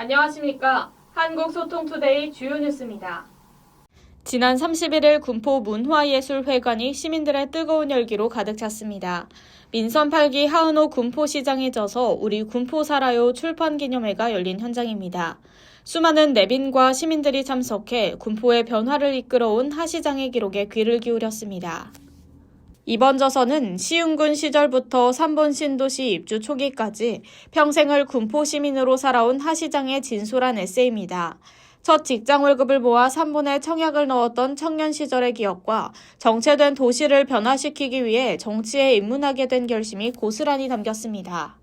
안녕하십니까. 한국소통투데이 주요 뉴스입니다. 지난 31일 군포 문화예술회관이 시민들의 뜨거운 열기로 가득 찼습니다. 민선 8기 하은호 군포시장에 져서 우리 군포 살아요 출판 기념회가 열린 현장입니다. 수많은 내빈과 시민들이 참석해 군포의 변화를 이끌어온 하 시장의 기록에 귀를 기울였습니다. 이번 저서는 시흥군 시절부터 3번 신도시 입주 초기까지 평생을 군포 시민으로 살아온 하 시장의 진솔한 에세이입니다. 첫 직장 월급을 모아 3분의 청약을 넣었던 청년 시절의 기억과 정체된 도시를 변화시키기 위해 정치에 입문하게 된 결심이 고스란히 담겼습니다.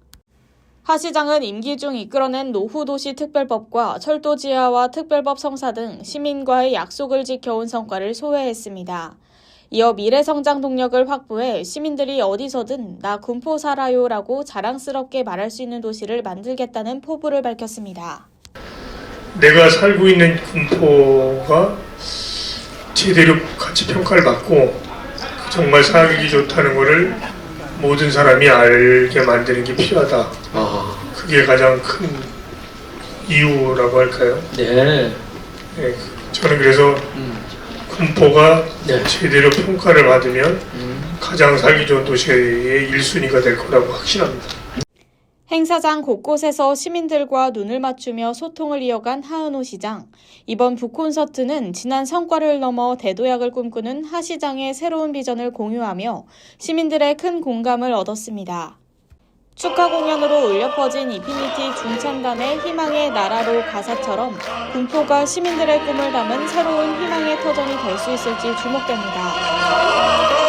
하 시장은 임기 중 이끌어낸 노후도시 특별법과 철도지하와 특별법 성사 등 시민과의 약속을 지켜온 성과를 소회했습니다. 이어 미래 성장 동력을 확보해 시민들이 어디서든 나 군포 살아요라고 자랑스럽게 말할 수 있는 도시를 만들겠다는 포부를 밝혔습니다. 내가 살고 있는 군포가 제대로 가치 평가를 받고 정말 살기 좋다는 것을 모든 사람이 알게 만드는 게 필요하다. 아, 그게 가장 큰 이유라고 할까요? 네. 예, 저는 그래서 음, 군포가 네. 제대로 평가를 받으면 음, 가장 살기 좋은 도시의 1순위가 될 거라고 확신합니다. 행사장 곳곳에서 시민들과 눈을 맞추며 소통을 이어간 하은호 시장. 이번 북콘서트는 지난 성과를 넘어 대도약을 꿈꾸는 하 시장의 새로운 비전을 공유하며 시민들의 큰 공감을 얻었습니다. 축하 공연으로 울려 퍼진 이피니티 중창단의 희망의 나라로 가사처럼 군포가 시민들의 꿈을 담은 새로운 희망의 터전이 될 수 있을지 주목됩니다.